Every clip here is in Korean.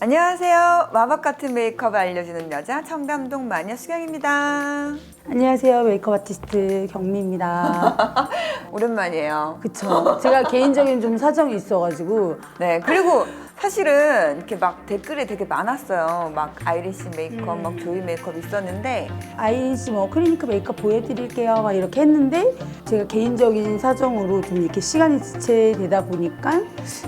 안녕하세요. 마법 같은 메이크업을 알려주는 여자 청담동 마녀 수경입니다. 안녕하세요. 메이크업 아티스트 경미입니다. 오랜만이에요. 그쵸. 제가 개인적인 좀 사정이 있어가지고 네, 그리고 사실은 이렇게 막 댓글이 되게 많았어요. 막 아이리시 메이크업, 막 조이 메이크업 있었는데 아이씨 뭐 클리니크 메이크업 보여드릴게요. 막 이렇게 했는데 제가 개인적인 사정으로 좀 이렇게 시간이 지체되다 보니까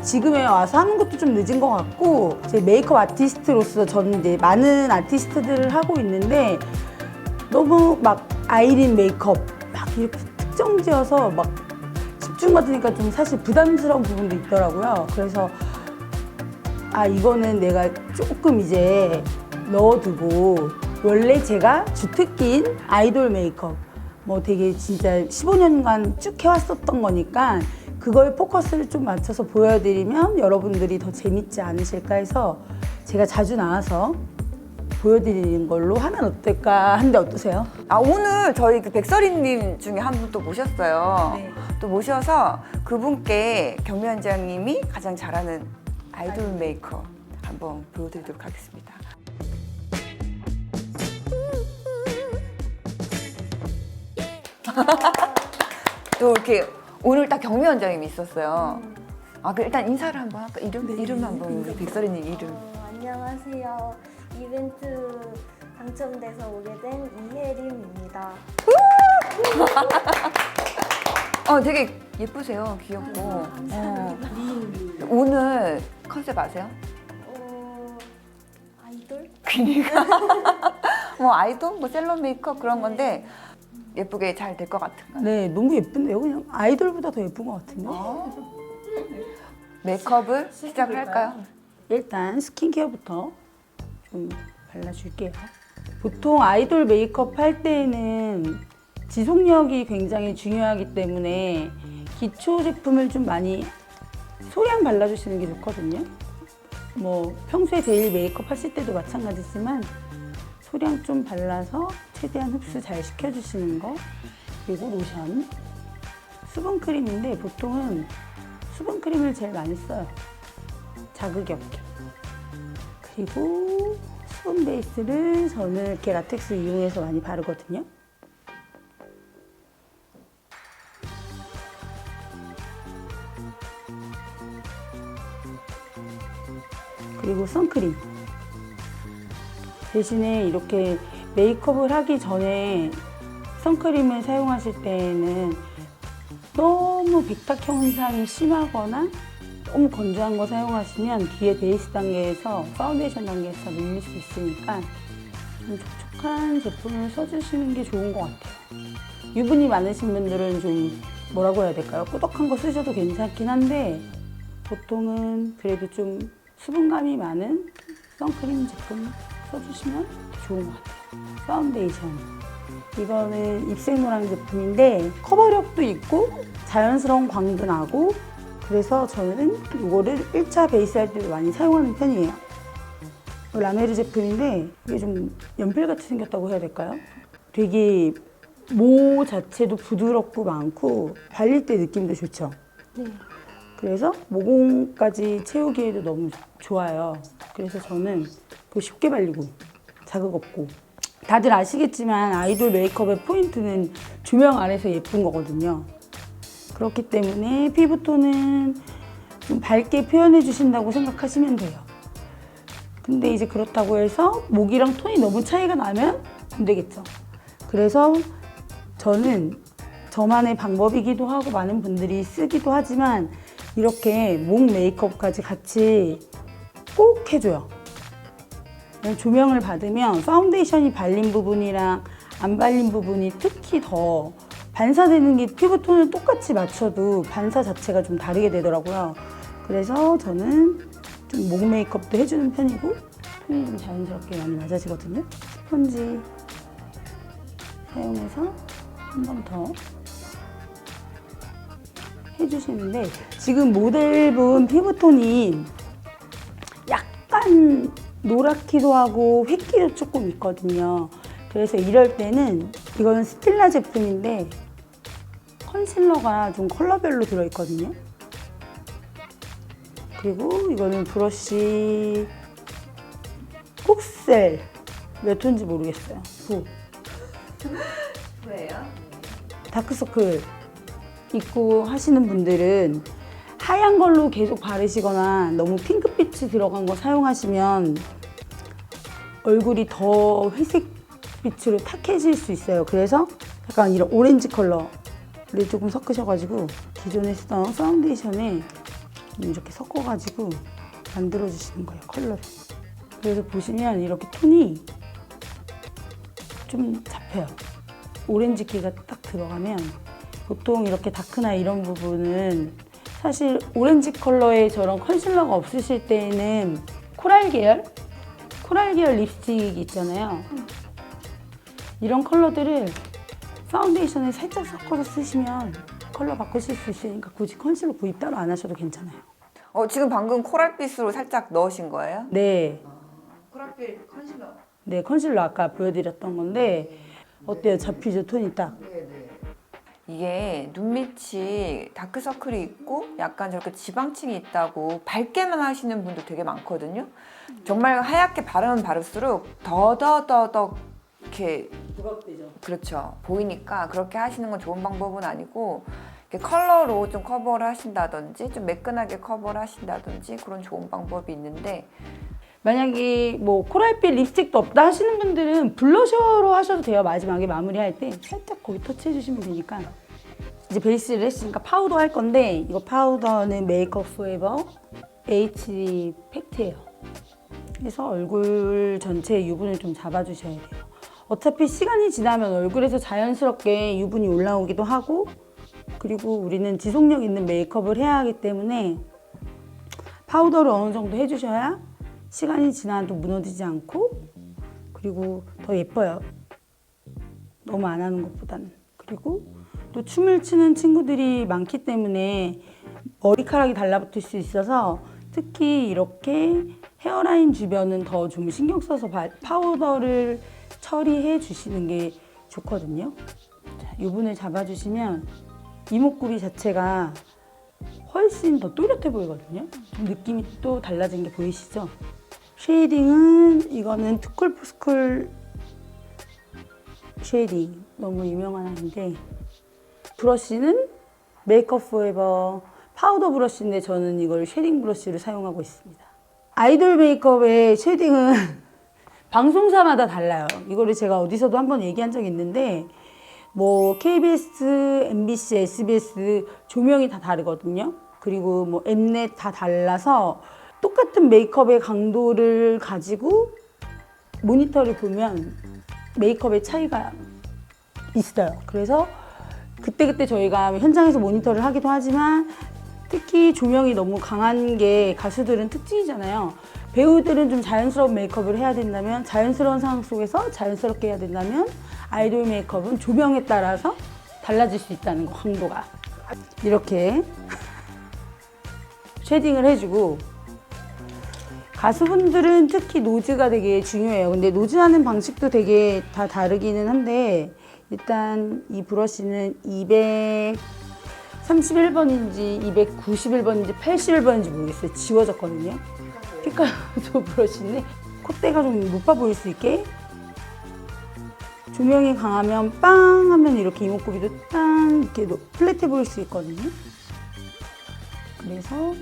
지금에 와서 하는 것도 좀 늦은 것 같고 제 메이크업 아티스트로서 저는 이제 많은 아티스트들을 하고 있는데 너무 막 아이린 메이크업 막 이렇게 특정 지어서 막 집중 받으니까 좀 사실 부담스러운 부분도 있더라고요. 그래서 아 이거는 내가 조금 이제 넣어두고 원래 제가 주특기인 아이돌 메이크업 뭐 되게 진짜 15년간 쭉 해왔었던 거니까 그거에 포커스를 좀 맞춰서 보여드리면 여러분들이 더 재밌지 않으실까 해서 제가 자주 나와서 보여드리는 걸로 하면 어떨까 하는데 어떠세요? 아 오늘 저희 그 백설이님 중에 한 분 또 모셨어요. 네. 또 모셔서 그분께 경미원장님이 가장 잘하는 아이돌 메이크업 한번 보여드리도록 하겠습니다. 또 이렇게 오늘 딱 경미원장님이 있었어요. 아, 그 일단 인사를 한번 할까? 이름 이름 한번 우리 백설이님 이름. 어, 안녕하세요. 이벤트 당첨돼서 오게 된 이혜림입니다. 어, 되게 예쁘세요. 귀엽고. 어. 오늘 컨셉 아세요? 어, 아이돌? 그니까 뭐 아이돌, 뭐 셀럽 메이크업 그런 건데 예쁘게 잘 될 것 같은가요? 네 너무 예쁜데요 그냥 아이돌보다 더 예쁜 것 같은데 메이크업을 시작을 할까요? 일단 스킨케어부터 좀 발라줄게요. 보통 아이돌 메이크업 할 때는 지속력이 굉장히 중요하기 때문에 기초 제품을 좀 많이 소량 발라주시는 게 좋거든요. 뭐 평소에 데일 메이크업 하실 때도 마찬가지지만 소량 좀 발라서 최대한 흡수 잘 시켜주시는 거 그리고 로션 수분 크림인데 보통은 수분 크림을 제일 많이 써요. 자극이 없게. 그리고 수분 베이스를 저는 이렇게 라텍스 이용해서 많이 바르거든요. 그리고 선크림. 대신에 이렇게 메이크업을 하기 전에 선크림을 사용하실 때에는 너무 백탁 현상이 심하거나 너무 건조한 거 사용하시면 뒤에 베이스 단계에서 파운데이션 단계에서 밀릴 수 있으니까 좀 촉촉한 제품을 써주시는 게 좋은 것 같아요. 유분이 많으신 분들은 좀 뭐라고 해야 될까요? 꾸덕한 거 쓰셔도 괜찮긴 한데 보통은 그래도 좀 수분감이 많은 선크림 제품 써주시면 좋은 것 같아요. 파운데이션. 이거는 입생노랑 제품인데 커버력도 있고 자연스러운 광도 나고 그래서 저는 이거를 1차 베이스 할 때도 많이 사용하는 편이에요. 라메르 제품인데 이게 좀 연필같이 생겼다고 해야 될까요? 되게 모 자체도 부드럽고 많고 발릴 때 느낌도 좋죠. 네. 그래서 모공까지 채우기에도 너무 좋아요. 그래서 저는 그거 쉽게 발리고 자극 없고 다들 아시겠지만 아이돌 메이크업의 포인트는 조명 아래서 예쁜 거거든요. 그렇기 때문에 피부톤은 좀 밝게 표현해 주신다고 생각하시면 돼요. 근데 이제 그렇다고 해서 목이랑 톤이 너무 차이가 나면 안 되겠죠. 그래서 저는 저만의 방법이기도 하고 많은 분들이 쓰기도 하지만 이렇게 목 메이크업까지 같이 꼭 해줘요. 조명을 받으면 파운데이션이 발린 부분이랑 안 발린 부분이 특히 더 반사되는 게 피부톤을 똑같이 맞춰도 반사 자체가 좀 다르게 되더라고요. 그래서 저는 좀 목 메이크업도 해주는 편이고 톤이 좀 자연스럽게 많이 맞아지거든요. 스펀지 사용해서 한 번 더 해주시는데 지금 모델분 피부톤이 약간 노랗기도 하고 획기도 조금 있거든요. 그래서 이럴 때는 이거는 스틸라 제품인데 컨실러가 좀 컬러별로 들어있거든요. 그리고 이거는 브러쉬 폭셀 몇 톤인지 모르겠어요. 부. 왜요? 다크서클 입고 하시는 분들은 하얀 걸로 계속 바르시거나 너무 핑크빛이 들어간 거 사용하시면 얼굴이 더 회색 빛으로 탁해질 수 있어요. 그래서 약간 이런 오렌지 컬러를 조금 섞으셔가지고 기존에 쓰던 파운데이션에 이렇게 섞어가지고 만들어주시는 거예요, 컬러를. 그래서 보시면 이렇게 톤이 좀 잡혀요. 오렌지기가 딱 들어가면 보통 이렇게 다크나 이런 부분은 사실 오렌지 컬러의 저런 컨실러가 없으실 때에는 코랄 계열? 코랄 계열 립스틱 있잖아요. 이런 컬러들을 파운데이션에 살짝 섞어서 쓰시면 컬러 바꾸실 수 있으니까 굳이 컨실러 구입 따로 안 하셔도 괜찮아요. 어, 지금 방금 코랄빛으로 살짝 넣으신 거예요? 네, 코랄빛 컨실러. 네 컨실러 아까 보여드렸던 건데 어때요? 잡히죠 톤이 딱. 이게 눈밑이 다크서클이 있고 약간 저렇게 지방층이 있다고 밝게만 하시는 분도 되게 많거든요. 정말 하얗게 바르면 바를수록 더더더더 이렇게 부각되죠. 그렇죠 보이니까 그렇게 하시는 건 좋은 방법은 아니고 이렇게 컬러로 좀 커버를 하신다든지 좀 매끈하게 커버를 하신다든지 그런 좋은 방법이 있는데 만약에 뭐 코랄빛 립스틱도 없다 하시는 분들은 블러셔로 하셔도 돼요. 마지막에 마무리할 때 살짝 거기 터치해 주시면 되니까. 이제 베이스를 했으니까 파우더 할 건데 이거 파우더는 메이크업 포에버 HD 팩트예요. 그래서 얼굴 전체 유분을 좀 잡아주셔야 돼요. 어차피 시간이 지나면 얼굴에서 자연스럽게 유분이 올라오기도 하고 그리고 우리는 지속력 있는 메이크업을 해야 하기 때문에 파우더를 어느 정도 해주셔야 시간이 지나도 무너지지 않고 그리고 더 예뻐요. 너무 안 하는 것보다는. 그리고 또 춤을 추는 친구들이 많기 때문에 머리카락이 달라붙을 수 있어서 특히 이렇게 헤어라인 주변은 더 좀 신경 써서 바- 파우더를 처리해 주시는 게 좋거든요. 자, 유분을 잡아주시면 이목구비 자체가 훨씬 더 또렷해 보이거든요. 좀 느낌이 또 달라진 게 보이시죠? 쉐이딩은 이거는 투쿨푸스쿨 쉐이딩 너무 유명한 아인데 브러쉬는 메이크업 포에버 파우더 브러쉬인데 저는 이걸 쉐딩 브러쉬를 사용하고 있습니다. 아이돌 메이크업의 쉐딩은 방송사마다 달라요. 이거를 제가 어디서도 한번 얘기한 적이 있는데 뭐 KBS, MBC, SBS 조명이 다 다르거든요. 그리고 뭐 엠넷 다 달라서 똑같은 메이크업의 강도를 가지고 모니터를 보면 메이크업의 차이가 있어요. 그래서 그때 그때 저희가 현장에서 모니터를 하기도 하지만 특히 조명이 너무 강한 게 가수들은 특징이잖아요. 배우들은 좀 자연스러운 메이크업을 해야 된다면 자연스러운 상황 속에서 자연스럽게 해야 된다면 아이돌 메이크업은 조명에 따라서 달라질 수 있다는 거 강도가 이렇게 쉐딩을 해주고 가수분들은 특히 노즈가 되게 중요해요. 근데 노즈하는 방식도 되게 다 다르기는 한데 일단 이 브러쉬는 231번인지 291번인지 81번인지 모르겠어요. 지워졌거든요. 피카소 브러쉬인데 콧대가 좀 높아 보일 수 있게 조명이 강하면 빵 하면 이렇게 이목구비도 땅 이렇게 노- 플랫해 보일 수 있거든요. 그래서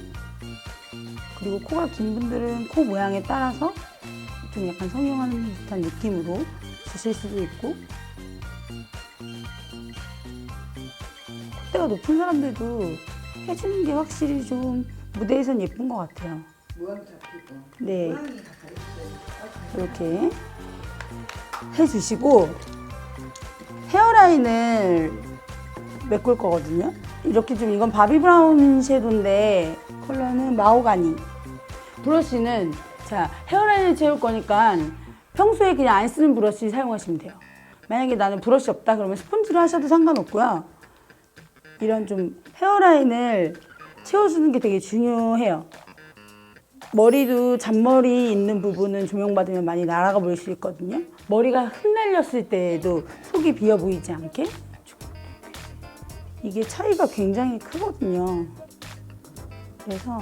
그리고 코가 긴 분들은 코 모양에 따라서 좀 약간 성형하는 듯한 느낌으로 주실 수도 있고 콧대가 높은 사람들도 해주는 게 확실히 좀 무대에선 예쁜 것 같아요. 모양이 잡히고 네. 이렇게 해주시고 헤어라인을 메꿀 거거든요. 이렇게 좀 이건 바비 브라운 섀도인데 컬러는 마호가니. 브러쉬는 자 헤어라인을 채울 거니까 평소에 그냥 안 쓰는 브러쉬 사용하시면 돼요. 만약에 나는 브러쉬 없다 그러면 스펀지로 하셔도 상관없고요. 이런 좀 헤어라인을 채워주는 게 되게 중요해요. 머리도 잔머리 있는 부분은 조명받으면 많이 날아가 보일 수 있거든요. 머리가 흩날렸을 때에도 속이 비어 보이지 않게 이게 차이가 굉장히 크거든요. 그래서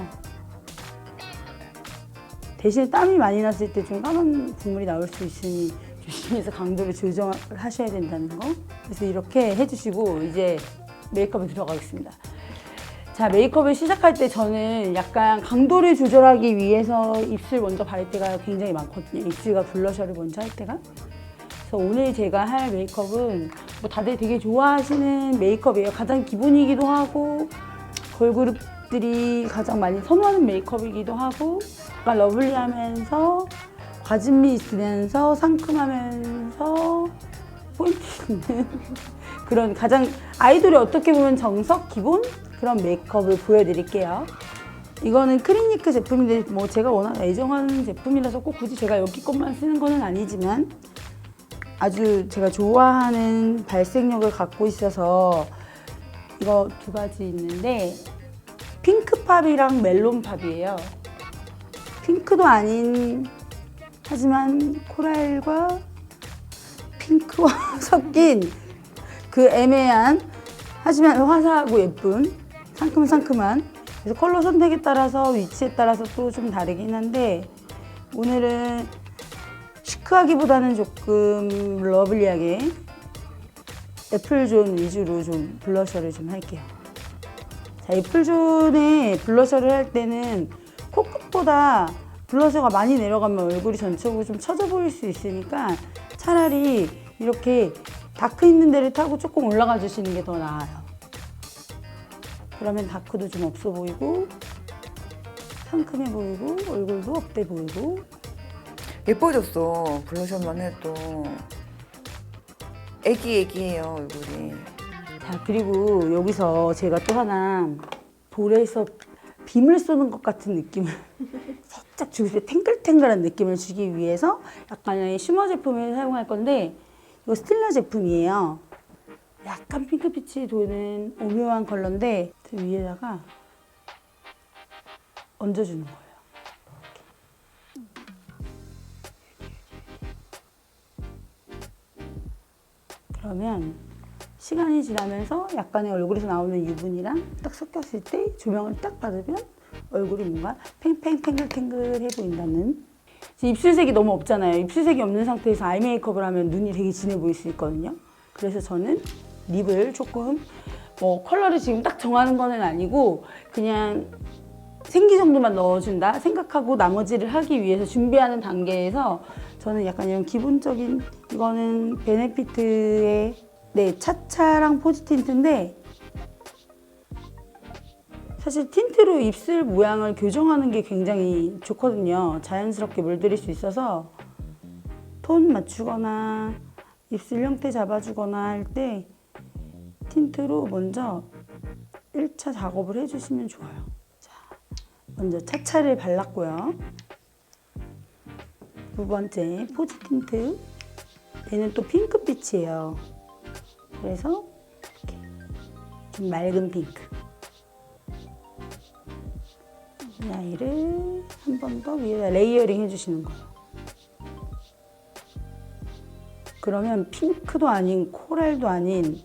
대신에 땀이 많이 났을 때 좀 까만 국물이 나올 수 있으니 조심해서 강도를 조정하셔야 된다는 거. 그래서 이렇게 해주시고 이제 메이크업에 들어가겠습니다. 자 메이크업을 시작할 때 저는 약간 강도를 조절하기 위해서 입술 먼저 바를 때가 굉장히 많거든요. 입술과 블러셔를 먼저 할 때가. 그래서 오늘 제가 할 메이크업은 뭐 다들 되게 좋아하시는 메이크업이에요. 가장 기본이기도 하고 걸그룹들이 가장 많이 선호하는 메이크업이기도 하고 약간 러블리하면서 과즙미 있으면서 상큼하면서 포인트 있는 그런 가장 아이돌이 어떻게 보면 정석 기본 그런 메이크업을 보여드릴게요. 이거는 크리니크 제품인데 뭐 제가 워낙 애정하는 제품이라서 꼭 굳이 제가 여기 것만 쓰는 거는 아니지만 아주 제가 좋아하는 발색력을 갖고 있어서 이거 두 가지 있는데 핑크팝이랑 멜론팝이에요. 핑크도 아닌 하지만 코랄과 핑크와 섞인 그 애매한 하지만 화사하고 예쁜 상큼상큼한 그래서 컬러 선택에 따라서 위치에 따라서 또 좀 다르긴 한데 오늘은 시크하기보다는 조금 러블리하게 애플존 위주로 좀 블러셔를 좀 할게요. 자, 애플존에 블러셔를 할 때는 코끝보다 블러셔가 많이 내려가면 얼굴이 전체적으로 좀 처져 보일 수 있으니까 차라리 이렇게 다크 있는 데를 타고 조금 올라가 주시는 게 더 나아요. 그러면 다크도 좀 없어 보이고 상큼해 보이고 얼굴도 업돼 보이고 예뻐졌어. 블러셔만 해도. 애기 애기해요 얼굴이. 자 그리고 여기서 제가 또 하나 볼에서 빔을 쏘는 것 같은 느낌을 살짝 주고 싶어요. 탱글탱글한 느낌을 주기 위해서 약간의 쉬머 제품을 사용할 건데 이거 스틸라 제품이에요. 약간 핑크빛이 도는 오묘한 컬러인데 그 위에다가 얹어주는 거예요. 그러면 시간이 지나면서 약간의 얼굴에서 나오는 유분이랑 딱 섞였을 때 조명을 딱 받으면 얼굴이 뭔가 팽팽탱글탱글해 보인다는 입술색이 너무 없잖아요. 입술색이 없는 상태에서 아이 메이크업을 하면 눈이 되게 진해 보일 수 있거든요. 그래서 저는 립을 조금 뭐 컬러를 지금 딱 정하는 거는 아니고 그냥 생기 정도만 넣어준다 생각하고 나머지를 하기 위해서 준비하는 단계에서 저는 약간 이런 기본적인 이거는 베네피트의 네 차차랑 포즈 틴트인데 사실 틴트로 입술 모양을 교정하는 게 굉장히 좋거든요. 자연스럽게 물들일 수 있어서 톤 맞추거나 입술 형태 잡아주거나 할 때 틴트로 먼저 1차 작업을 해주시면 좋아요. 자, 먼저 차차를 발랐고요. 두 번째 포즈 틴트. 얘는 또 핑크빛이에요. 그래서 이렇게 좀 맑은 핑크. 이 아이를 한 번 더 위에다 레이어링 해주시는 거예요. 그러면 핑크도 아닌 코랄도 아닌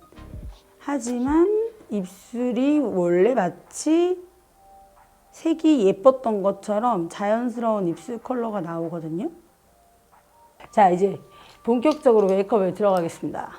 하지만 입술이 원래 마치 색이 예뻤던 것처럼 자연스러운 입술 컬러가 나오거든요. 자, 이제 본격적으로 메이크업에 들어가겠습니다.